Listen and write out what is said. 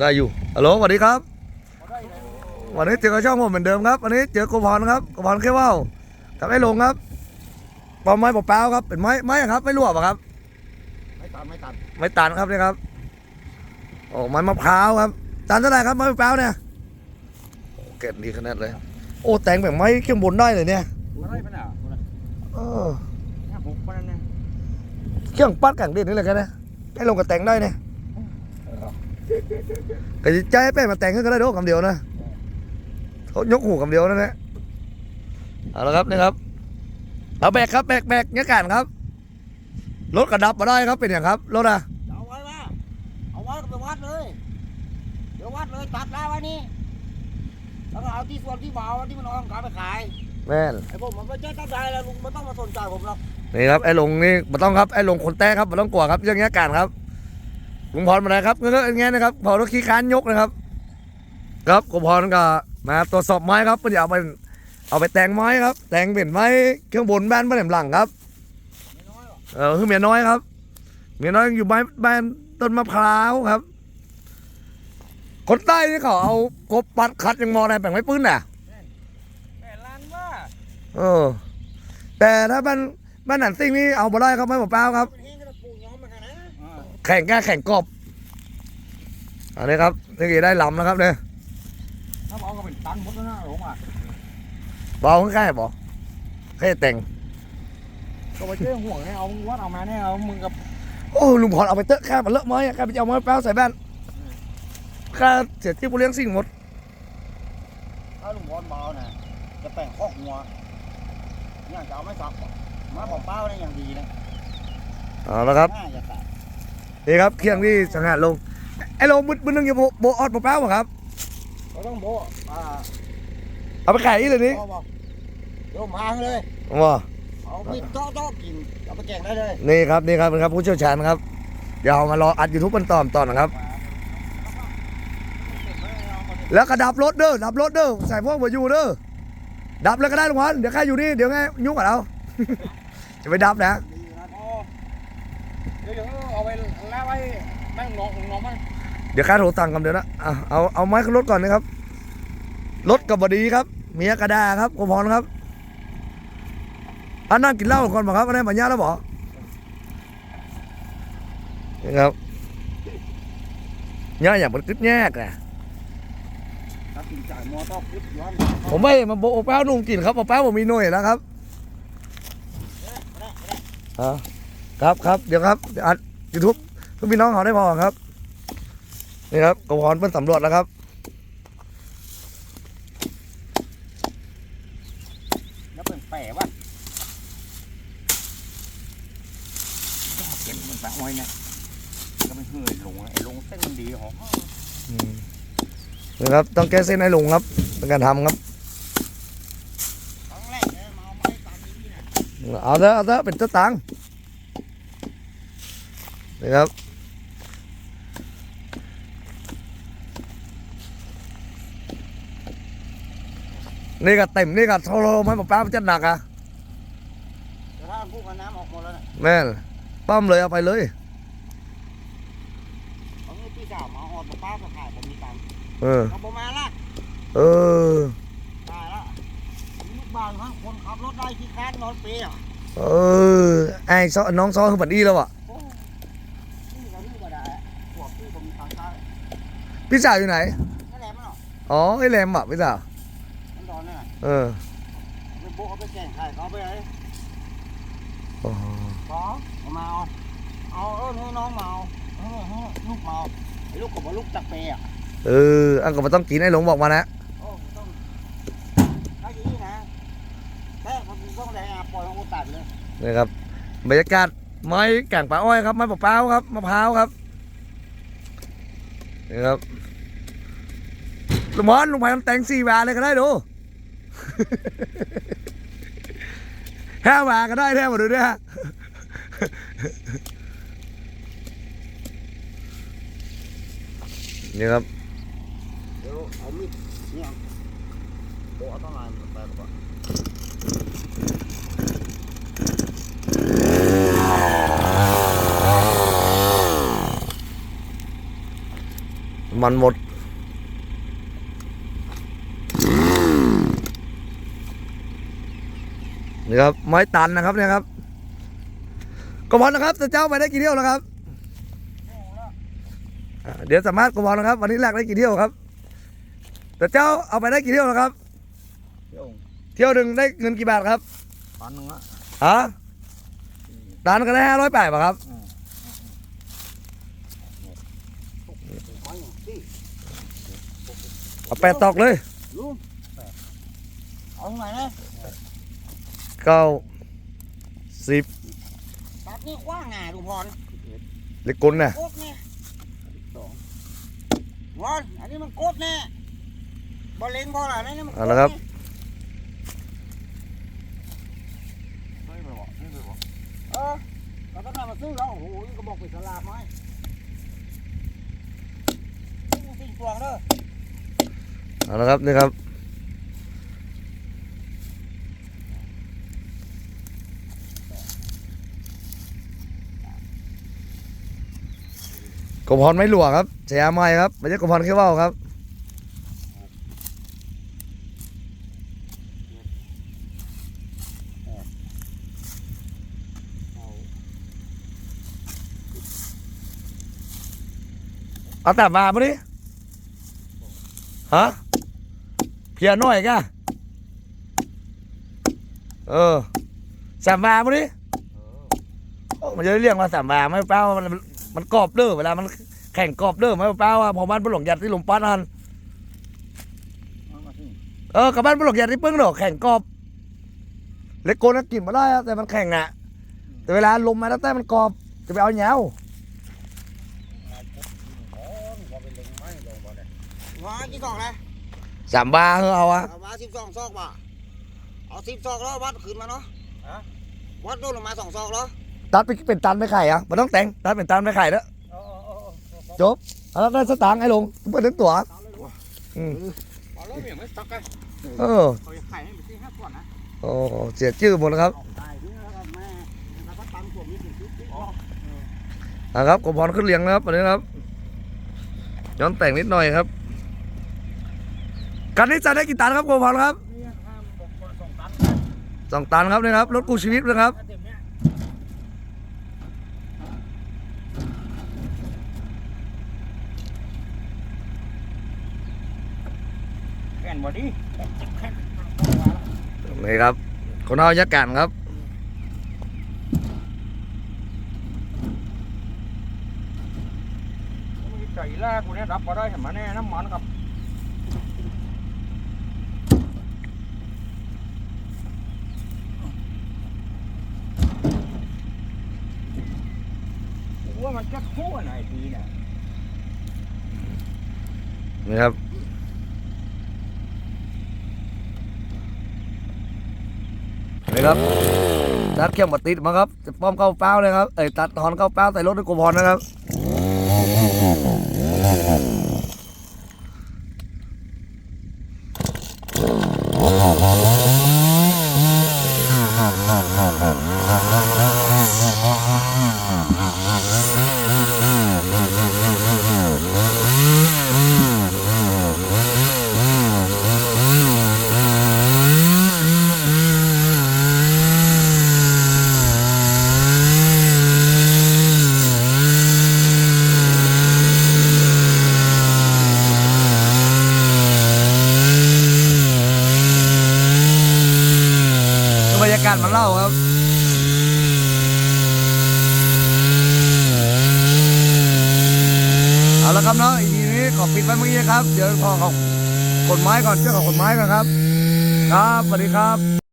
ได้อยู่ฮัลโหลสวัสดีครับ วันนี้เจอกับช่องผมเหมือนเดิมครับ วันนี้เจอโกพรครับโกพรแค่ว่าวกับไอ้ลงครับปอมไม้เปล่าๆครับ เป็นไม้ไม้ครับ ไม่รั่วป่ะครับ ไม่ตันไม่ตันไม้ตันครับเนี่ยครับ โอ้ไม้มะพร้าวครับ ตันเท่าไหร่ครับไม้มะพร้าวเนี่ยโอ้เกล็ดดีขนาดเลย โอ้แต่งแบบไม้เครื่องบนได้เลยเนี่ยอะไรปะเนี่ยเออห้าหกปะนั่นนะเครื่องปั้นแข่งเด่นนี่เลยกันนะให้ลงกับแต่งได้เนี่ย ก็จะใจให้แป้งมาแต่งขึ้นก็ได้ด้วยคำเดียวนะเขายกหูคำเดียวนั่นแหละเอาละครับนี่ครับเอาแบกครับแบกแบกเนี่ยกันครับรถกระดับมาได้ครับเป็นอย่างครับรถอะเอาไว้มาเอาไว้ก็ไปวัดเลยเดี๋ยววัดเลยตัดแล้วไว้นี่แล้วก็เอาที่ส่วนที่เบาที่มันออกกาไปขายแม่นไอ้พวกมันไม่ใช่ตั้งใจแล้วลุงไม่ต้องมาสนใจผมหรอกนี่ครับไอ้ลงนี่มาต้องครับไอ้ลงคนแต้ครับมาต้องกลัวครับเรื่องเนี้ยการครับ ลุงพรมาไหนครับเงี้ยเงี้ยนะครับพอรถขี้ค้านยกนะครับ ครับกุพรก็มาตรวจสอบไม้ครับเพื่อจะเอาไปเอาไปแต่งไม้ครับ แต่งเป็นไม้เครื่องบนบ้านบ้านแหลมหลังครับไม่น้อยหรอกเออคือเมียน้อยครับ เมียน้อยอยู่บ้านบ้านต้นมะพร้าวครับ คนใต้นี่เขาเอากบปัดขัดยังมองอะไรแบ่งไม้ปืนน่ะแม่ล้านว่าเออ แต่ถ้าบ้านบ้านหนันซิ่งนี่เอาบ่ได้ครับไม้เปล่าๆครับ แข่งแก้แข่งกบอันนี้ครับนี่กี่ได้ลำนะครับเนี่ยถ้าเอาก็เป็นตันหมดแล้วนะหลงอะเบาใกล้ๆบอกแค่แต่งก็ไปเจ้ห่วงให้เอามึงวัดเอามาเนี่ยเอามึงกับโอ้ลุงพรเอาไปเตอะแค่มันเลอะไม้อะแค่ไปเอาไม้เปล่าใส่บ้านค่าเสียที่ผู้เลี้ยงสิ่งหมดถ้าลุงพรเบาน่ะจะแต่งคอกงัวอย่างจะเอาไม่สับมาบอกเป้าได้อย่างดีนะเอาละครับ นี่ครับเครื่องที่สังหารลงไอ้ลงบึ้นบึ้นนึงอย่าโบโบออดเปล่าๆป่ะครับเราต้องโบอ่าเอาไปขายอีกเลยนี่โบะบอกเดี๋ยมาเลยว้าเอามีดเจาะเจาะกินเอาไปแกงได้เลยนี่ครับนี่ครับนครับผู้เชี่ยวชาญครับเดี๋ยวมารออัดยูทูบกันต่อต่อนะครับ แล้วก็ดับรถเด้อดับรถเด้อใส่พวกมาอยู่เด้อดับแล้วก็ได้ลุงพันเดี๋ยวใครอยู่นี่เดี๋ยวไงยุ่งกับเราจะไปดับนะ ดีนะพ่อเดี๋ยวเดี๋ยวเอาไป แล้วไว้แม่งน้องน้องมันเดี๋ยวค่าโทรตังค์กันเดี๋ยวนะอะเอาเอาไม้ขึ้นรถก่อนนะครับ รถกับบดีครับ เมียกระดาครับกพรครับอันนั่งกินเหล้าก่อนบ่ครับอันนี้ปัญญาแล้วบ่นี่ครับย่าอย่างมันกึดแยกนะตัดสินใจมอต้องคิดย้อนผมไม่มาโบะแป้วนุ่งกินครับแป้วผมมีหน่วยแล้วครับฮะครับครับเดี๋ยวครับเดี๋ยวอัดยูทูบ เพื่อพี่น้องเขาได้พอครับ นี่ครับกพรเป็นสำรวจแล้วครับแล้วเป็นแปะวะเก็บมันแปะไว้นะก็ไม่เหื่อยลงไอ้ลงเส้นมันดีหรออืมนะครับต้องแก้เส้นให้ลุงครับเป็นการทำครับครั้งแรกเลยมาเอาไม้ตามนี้นะเอาเถอะเอาเถอะเป็นเจ้าตังค์นี่ครับ นี่ก็เต็มนี่ก็โทรไม่บอกป้ามันจะหนักอะแต่ถ้าพูดกับน้ำออกหมดแล้วนะแม่นป้อมเลยเอาไปเลยเขาเมื่อพี่สาวมาออดมาป้ามาขายผมมีตังค์เออเอาประมาณละเออ ตายละมีลูกบ้านฮะคนขับรถได้ที่ค้านนอนเปรย์อะเออไอ้ซอน้องซอคือบัดดีแล้วอะโอ้นี่ก็นี่ก็ได้อะพวกพี่ผมมีตังค์ใช้พี่สาวอยู่ไหนนั่นแหละมันหรอ อ๋อไอ้แรมอะพี่สาวมันโดน เนี่ยเออไปโบกเอาไปแกงไข่เขาไปไหนโอ้โหขอเอามาเอาเอาเออให้น้องเมาเออให้ลูกเมาไอ้ลูกกับว่าลูกจักเปย์อะเอออันก็ไม่ต้องกินไอ้หลงบอกมานะโอ้ต้องถ้าอย่างนี้นะแต่มันต้องได้อาปล่อยของกูตัดเลยนี่ครับบรรยากาศไม้แก่งป่าอ้อยครับไม้มะพร้าวครับมะพร้าวครับนี่ครับลุงพรลุงพรแต่งสี่วาเลยก็ได้ดู ห้าวาก็ได้แท้หมดเลยเนี่ยนี่ครับเดี๋ยวเอามีดเนี่ยโบกเอาต้องงานไปก่อนมันหมด นี่ครับไม้ตันนะครับเนี่ยครับกบอลนะครับแต่เจ้าไปได้กี่เที่ยวแล้วครับอ่าเดี๋ยวสามารถกบอลนะครับ วันนี้แรกได้กี่เที่ยวครับแต่เจ้าเอาไปได้กี่เที่ยวแล้วครับเดี๋ยวเที่ยวหนึ่งได้เงินกี่บาทครับพันหนึงละฮะตันก็ได้ห้าร้อยแปดป่ะครับร้อยหนึ่งสิเอาแปดตอกเลยลุงเอาตรงไหนนะ เก้าสิบตัดนี่กว้างไงลุงพรเล็กกุนน่ะโคตรเนี่ยสองวอนอันนี้มันโคตรแน่บอลเล็งบอลอะไรนี่มันโคตรเอาละครับเฮ้ยไปบอกเฮ้ยไปบอกเออเราต้องมาซื้อแล้วโอ้โหนี่ก็บอกไปสลากไหมนี่มึงสิ่งตวงเด้อเอาละครับนี่ครับ กบพรไม่หลวครับเสียไม่ครับไม่ใช่กบพรแค่ว่าวครับเอาแต่มาปะดิฮะเพียน่อยกะเออสามบาปะดิมันจะเรียกว่าสามบาไม่เป้ามัน มันกรอบเด้อเวลามันแข่งกรอบเด้อไม่เป้าว่าพอบ้านบุหลงยัดที่หลวงป้านนันเอามาสิเออกับบ้านบุหลงยัดที่ปึ้งดอกแข่งกรอบเล็กโกนกินมาได้อะแต่มันแข่งอะ แต่เวลาลมมาแล้วแต่มันกรอบจะไปเอาเหนียวว้ากี่ซอกเลยสามบาเออเอาอะเอามาสิบสองซอกว่ะเอาสิบซอกแล้ววัดขึ้นมาเนาะวัดโดนลงมาสองซอกแล้ว ตัดไปเป็นตันไปไข่อะมันต้องแต่งตัดเป็นตันไปไข่แล้วจบแล้วได้สตางค์ไอ้ลงเปิดถึงตั๋วอืมเอาแล้วเมียไม่ตักไงเออเขาจะไข่ให้ไปที่ห้าส่วนนะโอ้เสียชื่อหมดแล้วครับเอาไข่ที่แล้วก็แม่แล้วก็ตังส่วนนี้ถึงชุดที่อ๋ออะครับกบพรขึ้นเลี้ยงนะครับวันนี้ครับ ย้อนแต่งนิดหน่อยครับการนี้จะได้กี่ตันครับกบพรครับนี่ห้ามตกคนสองตันสองตันครับนี่ครับรถกู้ชีวิตนะครับ ถ้าเต็มเนี้ยแข่น บอดี้แข่นนี่ครับ คนเอายักษ์กันครับมีใจแรกกูเนี่ยรับมาได้เห็นมาแน่น้ำมันกับว่ามันจะคู่ไหนทีเนี่ยนี่ครับ ครับตัดเข้มมาติดมาครับจะป้อมเข้าเป้าเลยครับเอ้ยตัดหอนเข้าเป้าใส่รถด้วยกูพรนะครับ บรรยากาศมันเล่าครับเอาละครับเนาะอีพีนี้ขอปิดไว้เมื่อกี้ครับ เดี๋ยวพอขอกฎไม้ก่อนเชื่อขอกฎไม้ก่อนครับ ครับสวัสดีครับ